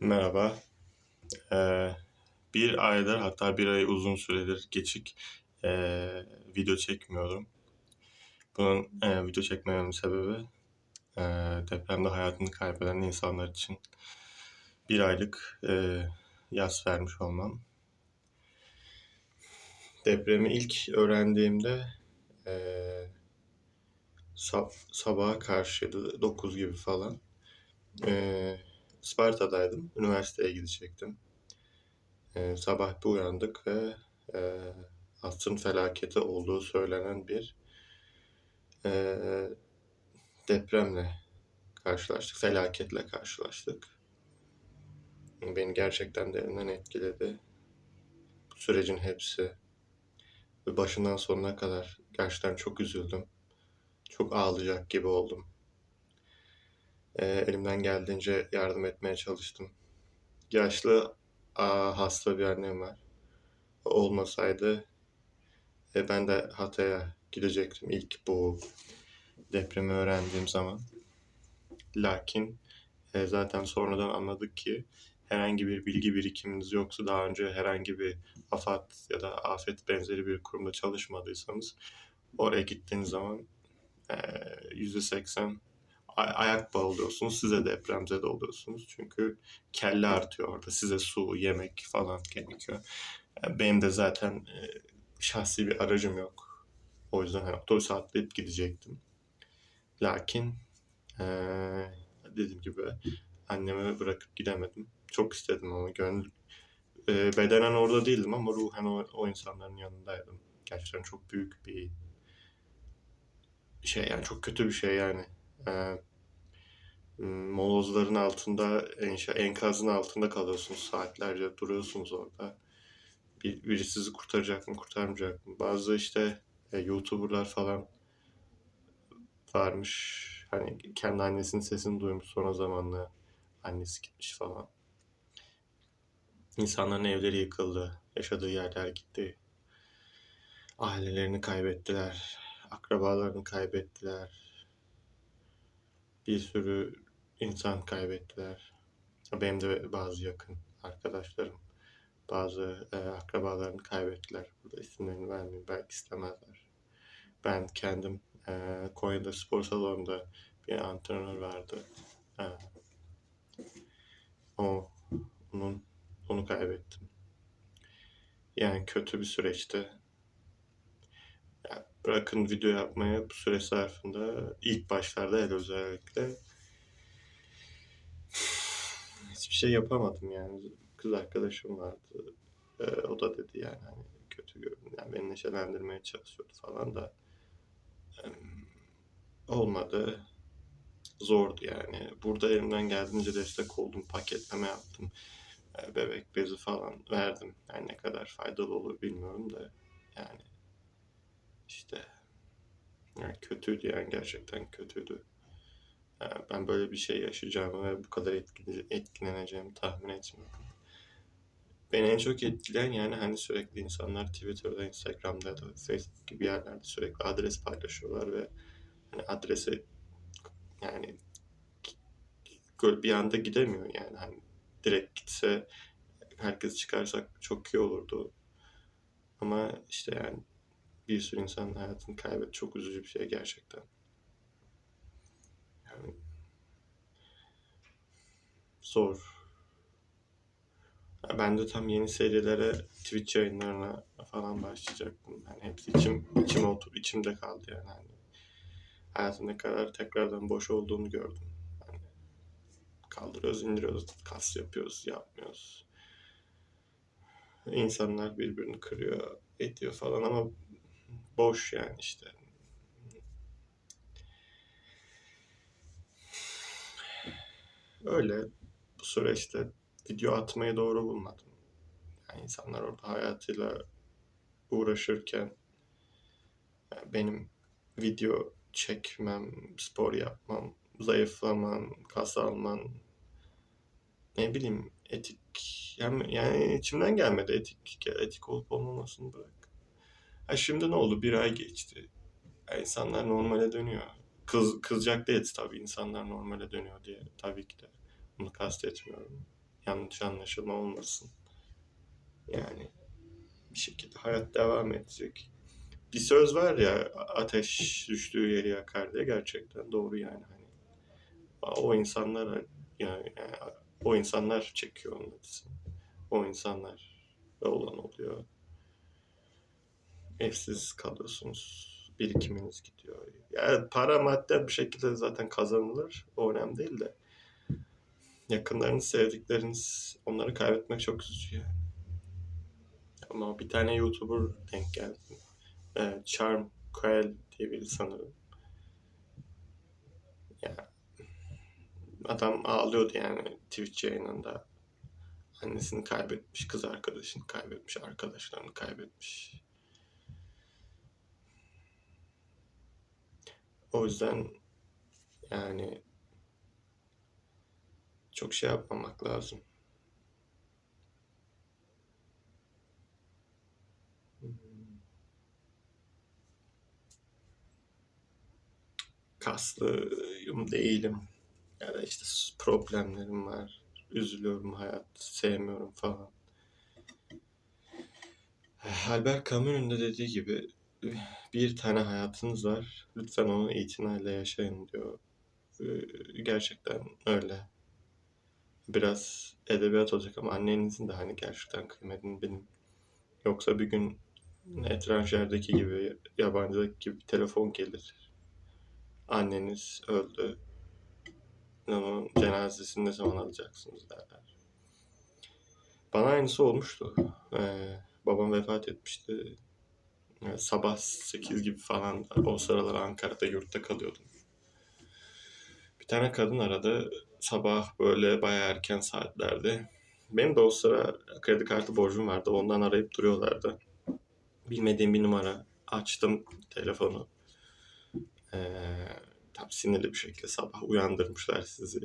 Merhaba. Ee, bir aydır hatta bir ay uzun süredir geçik ee, video çekmiyorum. Bunun ee, video çekmememin sebebi ee, depremde hayatını kaybeden insanlar için bir aylık ee, yas vermiş olmam. Depremi ilk öğrendiğimde ee, sab- sabaha karşıydı 9 gibi falan. Ee, Isparta'daydım. Üniversiteye gidecektim. Ee, sabah bir uyandık ve e, asrın felaketi olduğu söylenen bir e, depremle karşılaştık. Felaketle karşılaştık. Beni gerçekten derinden etkiledi. Bu sürecin hepsi ve başından sonuna kadar gerçekten çok üzüldüm. Çok ağlayacak gibi oldum. Ee, elimden geldiğince yardım etmeye çalıştım. Yaşlı aa, hasta bir annem var. Olmasaydı e, ben de Hatay'a gidecektim ilk bu depremi öğrendiğim zaman. Lakin e, zaten sonradan anladık ki herhangi bir bilgi birikiminiz yoksa daha önce herhangi bir AFAD ya da afet benzeri bir kurumda çalışmadıysanız oraya gittiğiniz zaman e, %80 ay- ayak bağı oluyorsunuz. Size depremzede oluyorsunuz. Çünkü kelle artıyor orada. Size su, yemek falan gerekiyor. E, Benim de zaten e, şahsi bir aracım yok. O yüzden hani otobüse atlayıp gidecektim. Lakin e, dediğim gibi annemi bırakıp gidemedim. Çok istedim ama gönül e, bedenen orada değildim ama ruhen o, o insanların yanındaydım. Gerçekten çok büyük bir şey yani çok kötü bir şey yani. E, molozların altında, enkazın altında kalıyorsunuz saatlerce duruyorsunuz orada. Bir, biri sizi kurtaracak mı, kurtarmayacak mı? Bazı işte e, YouTuber'lar falan varmış. Hani kendi annesinin sesini duymuş sonra zamanla annesi gitmiş falan. İnsanların evleri yıkıldı. Yaşadığı yerler gitti. Ailelerini kaybettiler. Akrabalarını kaybettiler. Bir sürü insan kaybettiler. Benim de bazı yakın arkadaşlarım, bazı e, akrabalarını kaybettiler. Burada isimlerini vermeyeyim, belki istemezler. Ben kendim e, Konya'da spor salonunda bir antrenör vardı. E, o, onun, onu kaybettim. Yani kötü bir süreçti. Ya bırakın video yapmaya bu süre zarfında ilk başlarda hele özellikle hiçbir şey yapamadım yani. Kız arkadaşım vardı. Ee, o da dedi yani hani kötü görün. Yani beni neşelendirmeye çalışıyordu falan da em, olmadı. Zordu yani. Burada elimden geldiğince destek oldum. Paketleme yaptım. Ee, bebek bezi falan verdim. Yani ne kadar faydalı olur bilmiyorum da yani işte yani kötüydü yani gerçekten kötüydü. Yani ben böyle bir şey yaşayacağımı ve bu kadar etkile- etkileneceğimi tahmin etmiyordum. Beni en çok etkileyen yani hani sürekli insanlar Twitter'da, Instagram'da da Facebook gibi yerlerde sürekli adres paylaşıyorlar ve hani adrese yani bir anda gidemiyor yani hani direkt gitse herkes çıkarsak çok iyi olurdu. Ama işte yani bir sürü insan hayatını kaybetti. Çok üzücü bir şey gerçekten. Zor. Ben de tam yeni serilere, Twitch yayınlarına falan başlayacaktım. Yani hepsi içim, içime otur, içimde kaldı yani. Hani hayatın ne kadar tekrardan boş olduğunu gördüm. Yani kaldırıyoruz, indiriyoruz, kas yapıyoruz, yapmıyoruz. İnsanlar birbirini kırıyor, ediyor falan ama boş yani işte. Öyle süreçte video atmayı doğru bulmadım. Yani insanlar orada hayatıyla uğraşırken yani benim video çekmem, spor yapmam, zayıflamam, kas almam, ne bileyim etik yani, yani içimden gelmedi etik etik olup olmamasını bırak. Ha şimdi ne oldu? Bir ay geçti. Ya insanlar normale dönüyor. Kız, kızacak değiliz tabii insanlar normale dönüyor diye tabii ki de. Bunu kastetmiyorum. Yanlış anlaşılma olmasın. Yani bir şekilde hayat devam edecek. Bir söz var ya ateş düştüğü yeri yakar diye gerçekten doğru yani hani. O insanlar yani, yani o insanlar çekiyor onun. O insanlar olan oluyor. Evsiz kalıyorsunuz. Birikiminiz gidiyor. Yani para madde bir şekilde zaten kazanılır. O önemli değil de. Yakınlarınız, sevdikleriniz onları kaybetmek çok üzücü. Ama bir tane YouTuber denk geldi. Ee, Charm Coel diye biri sanırım. Ya adam ağlıyordu yani Twitch yayınında. Annesini kaybetmiş, kız arkadaşını kaybetmiş, arkadaşlarını kaybetmiş. O yüzden yani çok şey yapmamak lazım. Kaslıyım değilim. Ya da işte problemlerim var. Üzülüyorum hayat, sevmiyorum falan. Albert Camus'un da dediği gibi bir tane hayatınız var. Lütfen onu itinayla yaşayın diyor. Ee, Gerçekten öyle. Biraz edebiyat olacak ama annenizin de hani gerçekten kıymetini bilin. Yoksa bir gün Etranjer'deki gibi, yabancıdaki gibi telefon gelir. Anneniz öldü. Onun cenazesini ne zaman alacaksınız derler. Bana aynısı olmuştu. Ee, babam vefat etmişti. Ee, sabah 8 gibi falan o sıralar Ankara'da yurtta kalıyordum. Bir tane kadın aradı. Sabah böyle bayağı erken saatlerde. Benim de o sıra kredi kartı borcum vardı. Ondan arayıp duruyorlardı. Bilmediğim bir numara. Açtım telefonu. Ee, tam sinirli bir şekilde sabah uyandırmışlar sizi.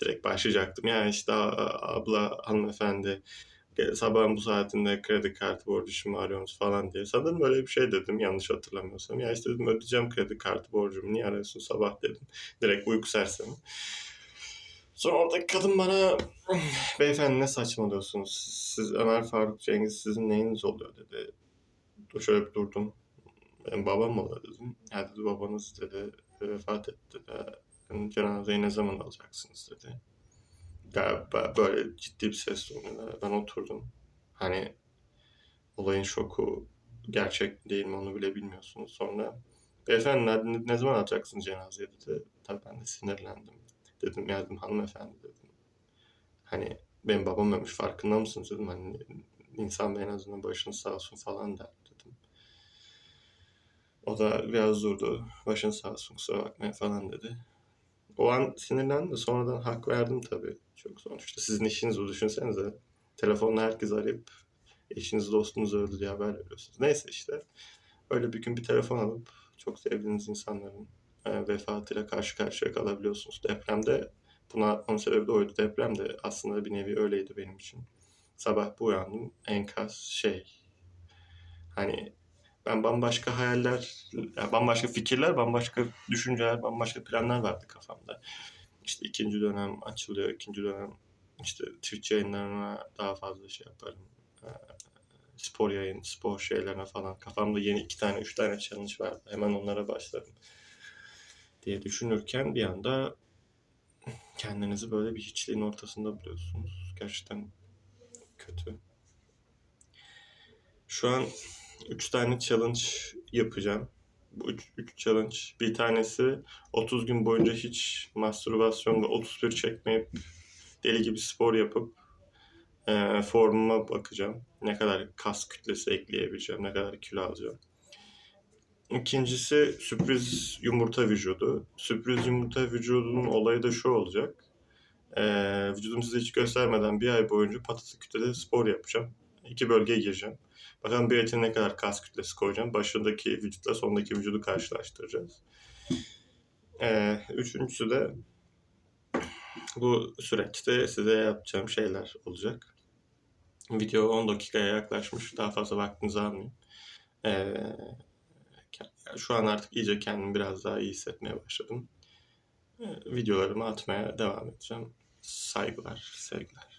Direkt başlayacaktım. Yani işte "Aa, abla, hanımefendi sabahın bu saatinde kredi kartı borcumu arıyorsunuz falan diye. Sanırım böyle bir şey dedim yanlış hatırlamıyorsam. Ya işte dedim ödeyeceğim kredi kartı borcumu niye arıyorsun sabah dedim. Direkt uyku sersemi. Sonra oradaki kadın bana beyefendi ne saçmalıyorsunuz? Siz Ömer Faruk Cengiz sizin neyiniz oluyor dedi. Şöyle bir durdum. Benim babam oluyor dedim. Ya dedi babanız dedi vefat etti de cenazeyi ne zaman alacaksınız dedi. Galiba böyle ciddi bir ses tonuyla ben oturdum. Hani olayın şoku gerçek değil mi onu bile bilmiyorsunuz. Sonra beyefendi ne, zaman alacaksınız cenazeyi dedi. Tabii ben de sinirlendim. Dedim ya dedim hanımefendi dedim. Hani benim babam ölmüş farkında mısınız dedim. Hani insan en azından başınız sağ olsun falan der dedim. O da biraz durdu. Başın sağ olsun kusura bakmayın falan dedi. O an sinirlendim de sonradan hak verdim tabii. Çok sonuçta sizin işiniz bu düşünsenize. Telefonla herkes arayıp eşiniz dostunuz öldü diye haber veriyorsunuz. Neyse işte. Öyle bir gün bir telefon alıp çok sevdiğiniz insanların e, vefatıyla karşı karşıya kalabiliyorsunuz. Depremde buna atmamın sebebi de oydu. Deprem de aslında bir nevi öyleydi benim için. Sabah bu uyandım. Enkaz şey. Hani ben bambaşka hayaller, yani bambaşka fikirler, bambaşka düşünceler, bambaşka planlar vardı kafamda. İşte ikinci dönem açılıyor, ikinci dönem işte Twitch yayınlarına daha fazla şey yaparım. Ee, spor yayın, spor şeylerine falan. Kafamda yeni iki tane, üç tane challenge vardı. Hemen onlara başladım diye düşünürken bir anda kendinizi böyle bir hiçliğin ortasında buluyorsunuz. Gerçekten kötü. Şu an 3 tane challenge yapacağım. Bu 3 challenge. Bir tanesi 30 gün boyunca hiç mastürbasyon ve 31 çekmeyip deli gibi spor yapıp e, formuma bakacağım. Ne kadar kas kütlesi ekleyebileceğim, ne kadar kilo alacağım. İkincisi sürpriz yumurta vücudu. Sürpriz yumurta vücudunun olayı da şu olacak. Ee, vücudumu size hiç göstermeden bir ay boyunca patates kütlede spor yapacağım. İki bölgeye gireceğim. Bakalım bir etine ne kadar kas kütlesi koyacağım. Başındaki vücutla sondaki vücudu karşılaştıracağız. Ee, üçüncüsü de bu süreçte size yapacağım şeyler olacak. Video 10 dakikaya yaklaşmış. Daha fazla vaktinizi almayayım. Ee, şu an artık iyice kendimi biraz daha iyi hissetmeye başladım. Ee, videolarımı atmaya devam edeceğim. Saygılar, sevgiler.